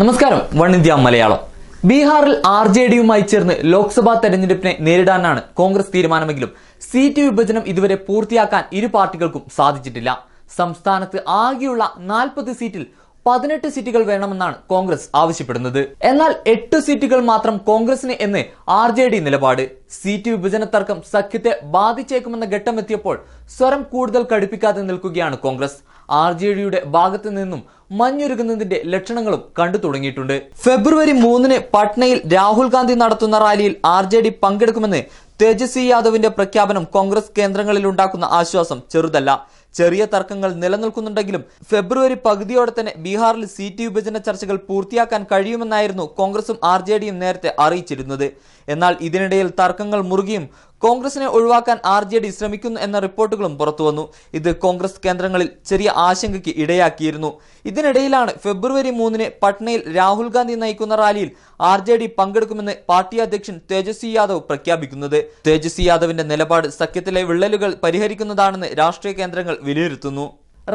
നമസ്കാരം one India Malayalam. ബീഹാറിൽ R J ഡിയുമായി ചേർന്ന് ലോക്സഭാ തെരഞ്ഞെടുപ്പിനെ നേരിടാനാണ് കോൺഗ്രസ് തീരുമാനമെങ്കിലും സീറ്റ് വിഭജനം ഇതുവരെ പൂർത്തിയാക്കാൻ ഇരു പാർട്ടികൾക്കും സാധിച്ചിട്ടില്ല. സംസ്ഥാനത്ത് ആകെയുള്ള നാൽപ്പത് സീറ്റിൽ പതിനെട്ട് സീറ്റുകൾ വേണമെന്നാണ് കോൺഗ്രസ് ആവശ്യപ്പെടുന്നത്. എന്നാൽ എട്ട് സീറ്റുകൾ മാത്രം കോൺഗ്രസിന് എന്ന് ആർ ജെ ഡി നിലപാട്. സീറ്റ് വിഭജന തർക്കം സഖ്യത്തെ ബാധിച്ചേക്കുമെന്ന ഘട്ടമെത്തിയപ്പോൾ സ്വരം കൂടുതൽ കടുപ്പിക്കാതെ നിൽക്കുകയാണ് കോൺഗ്രസ്. ആർ ജെ ഡിയുടെ ഭാഗത്തു നിന്നും മഞ്ഞുരുകുന്നതിന്റെ ലക്ഷണങ്ങളും കണ്ടു തുടങ്ങിയിട്ടുണ്ട്. ഫെബ്രുവരി മൂന്നിന് പട്നയിൽ രാഹുൽ ഗാന്ധി നടത്തുന്ന റാലിയിൽ ആർ ജെ ഡി പങ്കെടുക്കുമെന്ന് തേജസ്വി യാദവിന്റെ പ്രഖ്യാപനം കോൺഗ്രസ് കേന്ദ്രങ്ങളിൽ ഉണ്ടാക്കുന്ന ആശ്വാസം ചെറുതല്ല. ചെറിയ തർക്കങ്ങൾ നിലനിൽക്കുന്നുണ്ടെങ്കിലും ഫെബ്രുവരി പകുതിയോടെ തന്നെ ബീഹാറിൽ സീറ്റ് വിഭജന ചർച്ചകൾ പൂർത്തിയാക്കാൻ കഴിയുമെന്നായിരുന്നു കോൺഗ്രസും ആർ നേരത്തെ അറിയിച്ചിരുന്നത്. എന്നാൽ ഇതിനിടയിൽ തർക്കങ്ങൾ മുറുകിയും കോൺഗ്രസിനെ ഒഴിവാക്കാൻ ആർ ജെ ഡി ശ്രമിക്കുന്നു എന്ന റിപ്പോർട്ടുകളും പുറത്തുവന്നു. ഇത് കോൺഗ്രസ് കേന്ദ്രങ്ങളിൽ ചെറിയ ആശങ്കയ്ക്ക് ഇടയാക്കിയിരുന്നു. ഇതിനിടയിലാണ് ഫെബ്രുവരി മൂന്നിന് പട്നയിൽ രാഹുൽ ഗാന്ധി നയിക്കുന്ന റാലിയിൽ ആർ പങ്കെടുക്കുമെന്ന് പാർട്ടി അധ്യക്ഷൻ തേജസ്വി യാദവ് പ്രഖ്യാപിക്കുന്നത്. തേജസ്വി യാദവിന്റെ നിലപാട് സഖ്യത്തിലെ വിള്ളലുകൾ പരിഹരിക്കുന്നതാണെന്ന് രാഷ്ട്രീയ കേന്ദ്രങ്ങൾ വിലയിരുത്തുന്നു.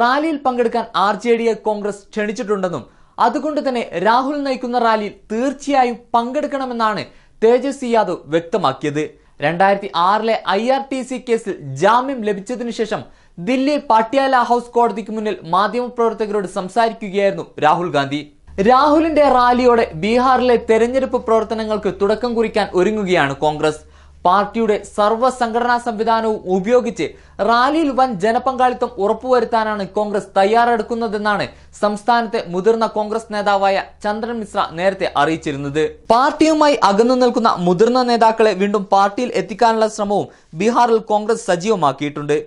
റാലിയിൽ പങ്കെടുക്കാൻ ആർ ജെ ഡിയെ കോൺഗ്രസ് ക്ഷണിച്ചിട്ടുണ്ടെന്നും അതുകൊണ്ട് തന്നെ രാഹുൽ നയിക്കുന്ന റാലിയിൽ തീർച്ചയായും പങ്കെടുക്കണമെന്നാണ് തേജസ്വി യാദവ് വ്യക്തമാക്കിയത്. രണ്ടായിരത്തി ആറിലെ ഐ ആർ ടി സി കേസിൽ ജാമ്യം ലഭിച്ചതിനു ശേഷം ദില്ലി പട്യാല ഹൗസ് കോടതിക്ക് മുന്നിൽ മാധ്യമപ്രവർത്തകരോട് സംസാരിക്കുകയായിരുന്നു രാഹുൽ ഗാന്ധി. രാഹുലിന്റെ റാലിയോടെ ബീഹാറിലെ തെരഞ്ഞെടുപ്പ് പ്രവർത്തനങ്ങൾക്ക് തുടക്കം കുറിക്കാൻ ഒരുങ്ങുകയാണ് കോൺഗ്രസ്. പാർട്ടിയുടെ സർവ സംഘടനാ സംവിധാനവും ഉപയോഗിച്ച് റാലിയിൽ വൻ ജനപങ്കാളിത്തം ഉറപ്പുവരുത്താനാണ് കോൺഗ്രസ് തയ്യാറെടുക്കുന്നതെന്നാണ് സംസ്ഥാനത്തെ മുതിർന്ന കോൺഗ്രസ് നേതാവായ ചന്ദ്രൻ മിശ്ര നേരത്തെ അറിയിച്ചിരുന്നത്. പാർട്ടിയുമായി അകന്നു നിൽക്കുന്ന മുതിർന്ന നേതാക്കളെ വീണ്ടും പാർട്ടിയിൽ എത്തിക്കാനുള്ള ശ്രമവും ബീഹാറിൽ കോൺഗ്രസ് സജീവമാക്കിയിട്ടുണ്ട്.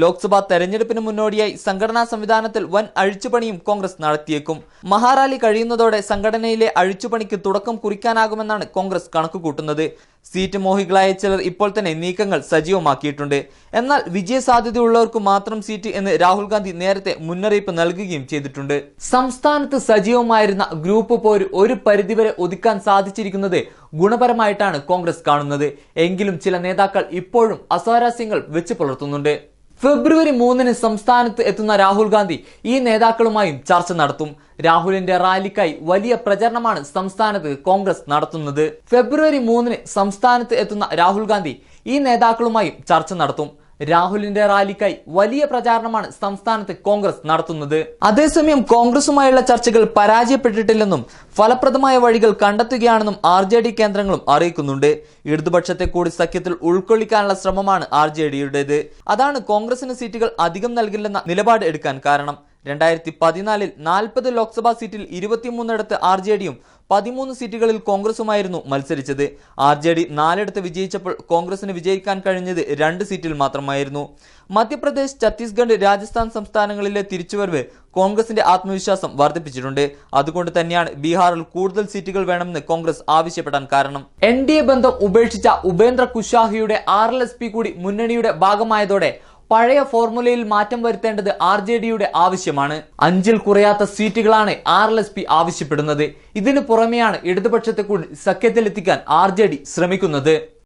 ലോക്സഭാ തെരഞ്ഞെടുപ്പിന് മുന്നോടിയായി സംഘടനാ സംവിധാനത്തിൽ വൻ അഴിച്ചുപണിയും കോൺഗ്രസ് നടത്തിയേക്കും. മഹാറാലി കഴിയുന്നതോടെ സംഘടനയിലെ അഴിച്ചുപണിക്ക് തുടക്കം കുറിക്കാനാകുമെന്നാണ് കോൺഗ്രസ് കണക്കുകൂട്ടുന്നത്. സീറ്റ് മോഹികളായ ചിലർ ഇപ്പോൾ തന്നെ നീക്കങ്ങൾ സജീവമാക്കിയിട്ടുണ്ട്. എന്നാൽ വിജയസാധ്യതയുള്ളവർക്ക് മാത്രം സീറ്റ് എന്ന് രാഹുൽ ഗാന്ധി നേരത്തെ മുന്നറിയിപ്പ് നൽകുകയും ചെയ്തിട്ടുണ്ട്. സംസ്ഥാനത്ത് സജീവമായിരുന്ന ഗ്രൂപ്പ് പോര് ഒരു പരിധിവരെ ഒതുക്കാൻ സാധിച്ചിരിക്കുന്നത് ഗുണപരമായിട്ടാണ് കോൺഗ്രസ് കാണുന്നത്. എങ്കിലും ചില നേതാക്കൾ ഇപ്പോഴും അസ്വാരസ്യങ്ങൾ വെച്ച് പുലർത്തുന്നുണ്ട്. ഫെബ്രുവരി മൂന്നിന് സംസ്ഥാനത്ത് എത്തുന്ന രാഹുൽ ഗാന്ധി ഈ നേതാക്കളുമായും ചർച്ച നടത്തും. രാഹുലിന്റെ റാലിക്കായി വലിയ പ്രചരണമാണ് സംസ്ഥാനത്ത് കോൺഗ്രസ് നടത്തുന്നത്. ഫെബ്രുവരി മൂന്നിന് സംസ്ഥാനത്ത് എത്തുന്ന രാഹുൽ ഗാന്ധി ഈ നേതാക്കളുമായും ചർച്ച നടത്തും. രാഹുലിന്റെ റാലിക്കായി വലിയ പ്രചാരണമാണ് സംസ്ഥാനത്ത് കോൺഗ്രസ് നടത്തുന്നത്. അതേസമയം കോൺഗ്രസുമായുള്ള ചർച്ചകൾ പരാജയപ്പെട്ടിട്ടില്ലെന്നും ഫലപ്രദമായ വഴികൾ കണ്ടെത്തുകയാണെന്നും ആർ ജെ ഡി കേന്ദ്രങ്ങളും അറിയിക്കുന്നുണ്ട്. ഇടതുപക്ഷത്തെ കൂടി സഖ്യത്തിൽ ഉൾക്കൊള്ളിക്കാനുള്ള ശ്രമമാണ് ആർ ജെ ഡിയുടേത്. അതാണ് കോൺഗ്രസിന് സീറ്റുകൾ അധികം നൽകില്ലെന്ന നിലപാട് എടുക്കാൻ കാരണം. രണ്ടായിരത്തി പതിനാലിൽ നാൽപ്പത് ലോക്സഭാ സീറ്റിൽ ഇരുപത്തിമൂന്നിടത്ത് ആർ ജെ ഡിയും പതിമൂന്ന് സീറ്റുകളിൽ കോൺഗ്രസുമായിരുന്നു മത്സരിച്ചത്. ആർ ജെ ഡി നാലിടത്ത് വിജയിച്ചപ്പോൾ കോൺഗ്രസിന് വിജയിക്കാൻ കഴിഞ്ഞത് രണ്ട് സീറ്റിൽ മാത്രമായിരുന്നു. മധ്യപ്രദേശ് ഛത്തീസ്ഗഡ് രാജസ്ഥാൻ സംസ്ഥാനങ്ങളിലെ തിരിച്ചുവരവ് കോൺഗ്രസിന്റെ ആത്മവിശ്വാസം വർദ്ധിപ്പിച്ചിട്ടുണ്ട്. അതുകൊണ്ട് തന്നെയാണ് ബീഹാറിൽ കൂടുതൽ സീറ്റുകൾ വേണമെന്ന് കോൺഗ്രസ് ആവശ്യപ്പെടാൻ കാരണം. എൻ ബന്ധം ഉപേക്ഷിച്ച ഉപേന്ദ്ര കുശാഹിയുടെ ആർ കൂടി മുന്നണിയുടെ ഭാഗമായതോടെ പഴയ ഫോർമുലയിൽ മാറ്റം വരുത്തേണ്ടത് ആർ ജെ ഡിയുടെ ആവശ്യമാണ്. അഞ്ചിൽ കുറയാത്ത സീറ്റുകളാണ് ആർ എൽ എസ് പി ആവശ്യപ്പെടുന്നത്. ഇതിനു പുറമെയാണ് ഇടതുപക്ഷത്തെ കൂടി സഖ്യത്തിലെത്തിക്കാൻ ആർ ജെ ഡി ശ്രമിക്കുന്നത്.